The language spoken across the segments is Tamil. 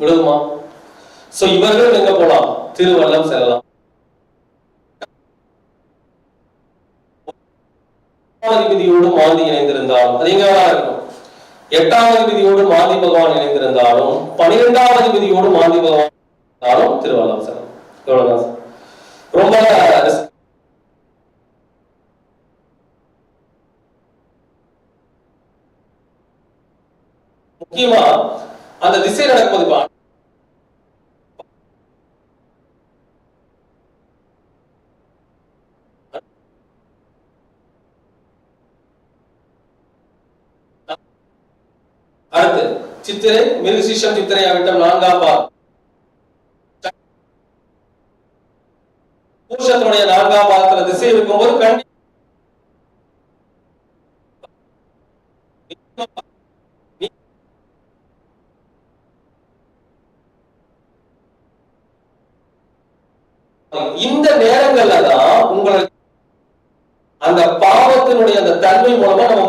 விழுகுமா சோ இவர்கள் எங்க போலாம்? திருவள்ளம் செல்லலாம். விதியோடு மாந்தி இணைந்திருந்தாலும் அது எங்க இருக்கும் எட்டாவது விதியோடு மாந்தி பகவான் இணைந்திருந்தாலும் பனிரெண்டாவது விதியோடு மாந்தி பகவான் இருந்தாலும் திருவள்ளம் செல்லம். இவ்வளவுதான். ரொம்ப முக்கியமா அந்த திசை நடக்கும்போது இப்ப அடுத்து சித்திரை மிருகசீஷம் சித்திரை ஆகட்டும் நான்காம் பால் புருஷத்தினுடைய நான்காம் பாலத்துல திசை இருக்கும்போது கண்டி இந்த நேரங்கள்ல தான் உங்களுக்கு அந்த பாவத்தினுடைய அந்த தன்மை மூலமா நம்ம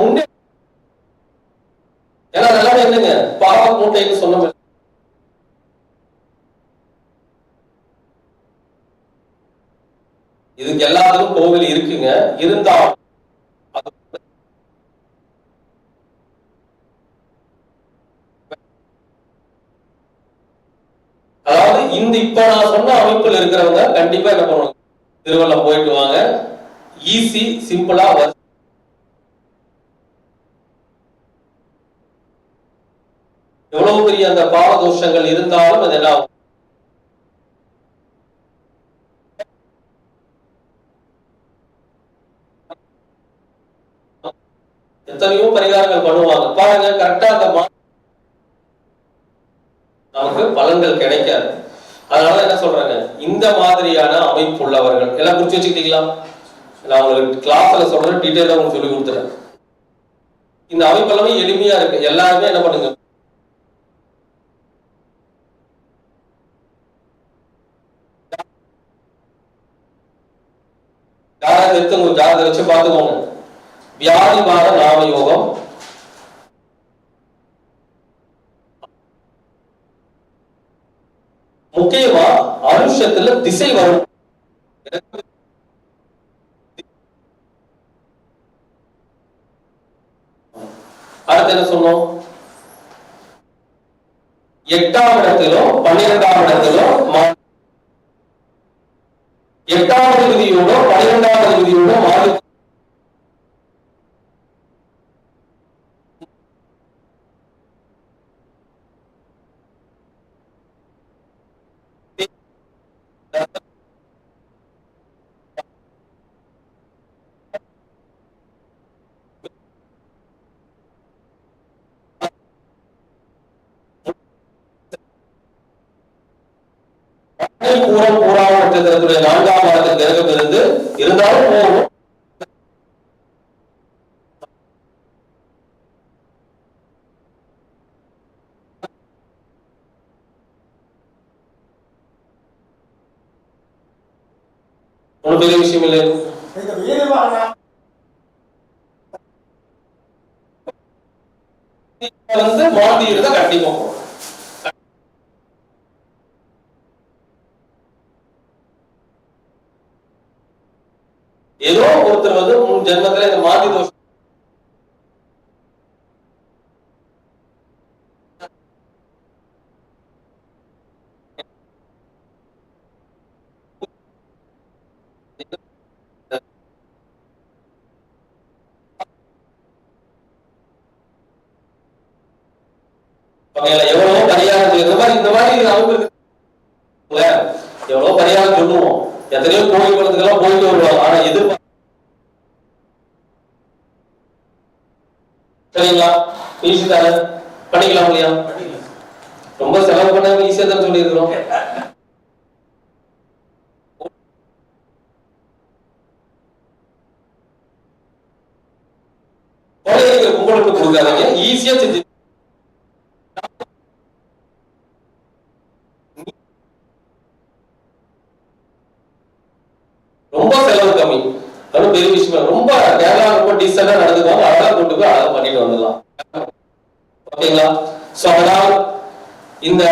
பாவ சொன்ன இதுக்கு எல்லாத்துக்கும் கோவில் இருக்குங்க. இருந்தாலும் அதாவது இந்த இப்ப நான் சொன்ன அமைப்புல இருக்கிறவங்க கண்டிப்பா என்ன பண்ணுவாங்க திருவள்ளம் போயிட்டு வாங்க. ஈஸி சிம்பிளா எவ்வளவு பெரிய அந்த பாவ தோஷங்கள் இருந்தாலும் அது எத்தனையோ பரிகாரங்கள் பண்ணுவாங்க. பாருங்க கரெக்டா அந்த மா- நமக்கு பலன்கள் கிடைக்காது. அதனால என்ன சொல்றாங்க? இந்த மாதிரியான அமைப்பு உள்ளவர்கள் எல்லாம் குறிச்சு வச்சுக்கிட்டீங்களா? நான் உங்களுக்கு கிளாஸ்ல சொல்றேன் டீட்டெயிலா உங்களுக்கு சொல்லி கொடுத்துறேன். இந்த அமைப்பு எல்லாமே எளிமையா இருக்கு. எல்லாருமே என்ன பண்ணுங்க? ஜாதகத்தை எடுத்து உங்க ஜாதகத்தை வச்சு பார்த்துக்கோங்க. வியாதி வார நாம யோகம் முக்கியமா அனுஷத்துல திசை வரும். அடுத்து என்ன சொன்னோம்? எட்டாம் இடத்திலும் பன்னிரெண்டாம் இடத்திலும் எட்டாவது விதியோட பன்னிரெண்டாவது விதியோட மாறி பூரம் பூராம நட்சத்திரத்துடைய நான்காம் வாரத்தில் கிரகம் இருந்து இருந்தாலும் போகும் ஒன்றும் பெரிய விஷயம் இல்லை. வந்து மாட்டி இருந்தா கண்டிப்பா போகும் ஏதோ ஒருத்தர் வந்து உன் ஜென்மத்துல இந்த மாத்தி தோஷம் எவ்வளவு எவ்வளவோ பரிகாரம் இந்த மாதிரி இந்த மாதிரி அவங்களுக்கு எவ்வளவு பரிகாரம் சொல்லுவோம். எத்தனையோ கோயில் குளத்துக்கெல்லாம் போயிட்டு வருவாங்க. ஆனா எது சரிங்களா? ஈஸி தானே பண்ணிக்கலாம் இல்லையா? ரொம்ப செலவு பண்ணாம ஈஸியா தான் சொல்லியிருக்கிறோம். கொலை கும்பலுக்கு கொடுக்காதீங்க. ஈஸியா செஞ்சு ரொம்ப செலவு கம்மி அது பெரிய விஷயம் ரொம்ப கேரளா ரொம்ப டீசெண்டா நடந்துக்குவாங்க அழகா கூட்டு போய் அழகா பண்ணிட்டு வந்துடலாம். ஓகேங்களா? சோ அதனால் இந்த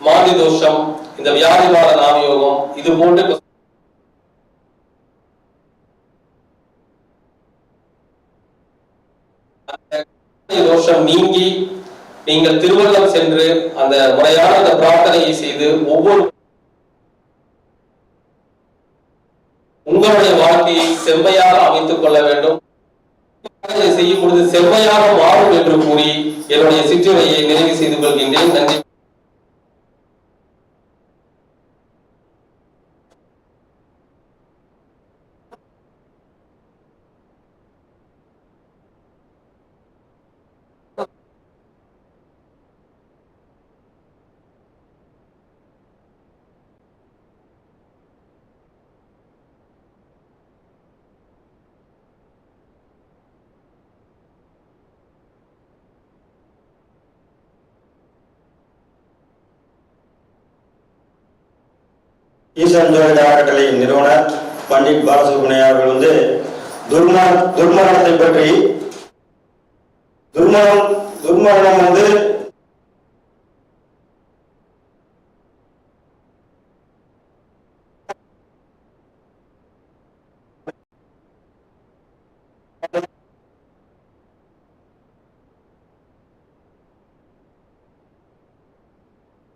மாதி தோஷம் இந்த வியாதிவாத நாமயோகம் இது போன்று தோஷம் நீங்கி நீங்கள் திருவள்ளம் சென்று அந்த முறையான அந்த பிரார்த்தனையை செய்து ஒவ்வொரு உங்களுடைய வாழ்க்கையை செம்மையாக அமைத்துக் கொள்ள வேண்டும். செய்யும் பொழுது செம்மையாக மாறும் என்று கூறி என்னுடைய சிற்றுரையை நிறைவு செய்து கொள்கின்றேன். நன்றி. ஈசன் ஜோதிட அறக்கட்டளையின் நிறுவனர் பண்டிட் பாலசுப்ரமணியா அவர்கள் வந்து துர்மர துர்மரணத்தை பற்றி துர்மரணம் துர்மரணம் வந்து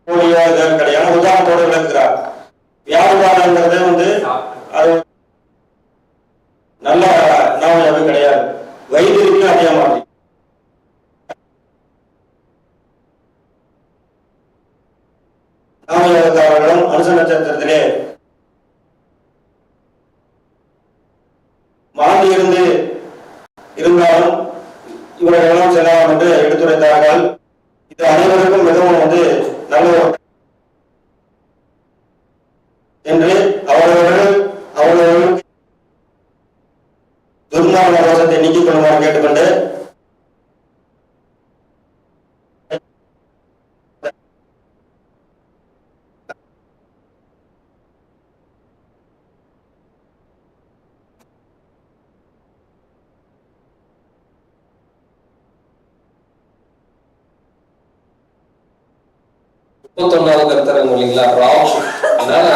கிடையாது உதாரணத்தோடு விளக்குகிறார் வியாபாரங்கிறது வந்து அது நல்ல நோயாவே கிடையாது வைத்தியருக்கு அதே அனுச நட்சத்திரத்திலே மாறி இருந்து இருந்தாலும் இவர்களெல்லாம் செல்லலாம் என்று எடுத்துரைத்தார்கள். இது அனைவருக்கும் மிகவும் வந்து நல்ல ஒரு துர்மார்க ரோஷத்தை நீக்கிக் கொள்ளுமாறு கேட்டுக்கொண்டு முப்பத்தொன்னாவது கருத்தரங்கம் இல்லைங்களா? ராவ் அதனால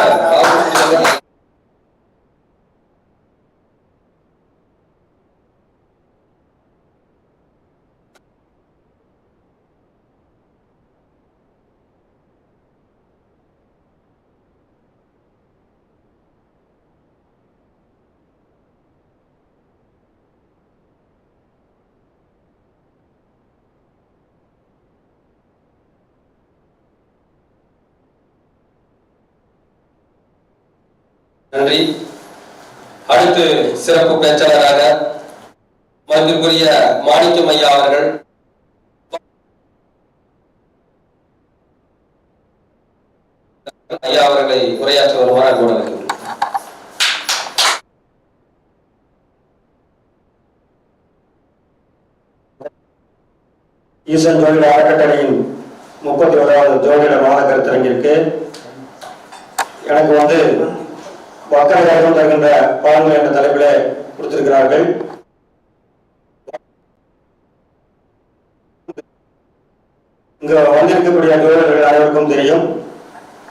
நன்றி. அடுத்து சிறப்பு பேச்சாளராக மதிப்பிற்குரிய மாணிக்கம் ஐயா அவர்கள். ஐயா அவர்களை உரையாற்ற வருமாறு அன்போடு அழைக்கின்றேன் ஈசன் ஜோதிட அறக்கட்டளையின் முப்பத்தி ஓராவது ஜோதிட மாத கருத்தரங்கிற்கு எனக்கு வந்து வக்கரகம் தருகின்ற பாடங்கள் என்ற தலைப்பிலே கொடுத்திருக்கிறார்கள். இங்கு வந்திருக்கக்கூடிய ஜோதிடர்கள் அனைவருக்கும் தெரியும்.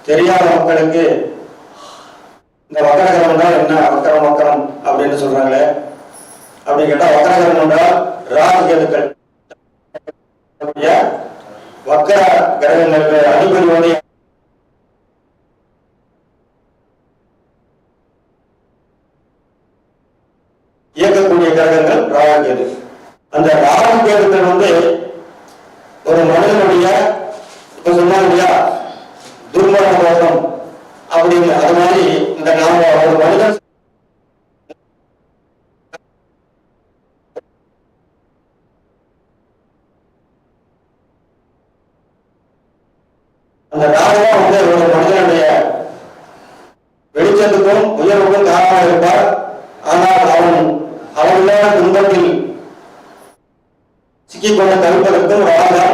தெரியாத மக்களுக்கு இந்த வக்கரகரம் என்றால் என்ன? வக்கரம் வக்கரம் அப்படின்னு சொல்றாங்களே. அப்படி கேட்டா வக்கரகரம் என்றால் ராகுகேதுக்கள் வக்கர கிரகங்களுக்கு அதிபதி ஒரு மனிதனுடைய இப்ப சொன்னாங்க இல்லையா? துர்மரண அப்படின்னு. அது மாதிரி இந்த நாம ஒரு மனிதன் அந்த ராகுவா வந்து ஒரு மனிதனுடைய வெளிச்சத்துக்கும் உயர்வுக்கும் காரணமாக இருப்பார். ஆனால் அவன் அவனுடைய துன்பத்தில் சிக்கிக்கொண்டு தவிர்ப்பதற்கும் ராகுதான்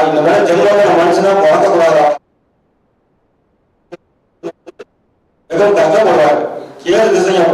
அதுக்கு மேல ஜென்மத்தில் மனுஷனா பிறக்கக்கூடாதா மிகவும் கஷ்டப்படுவார். ஏழு திசையும்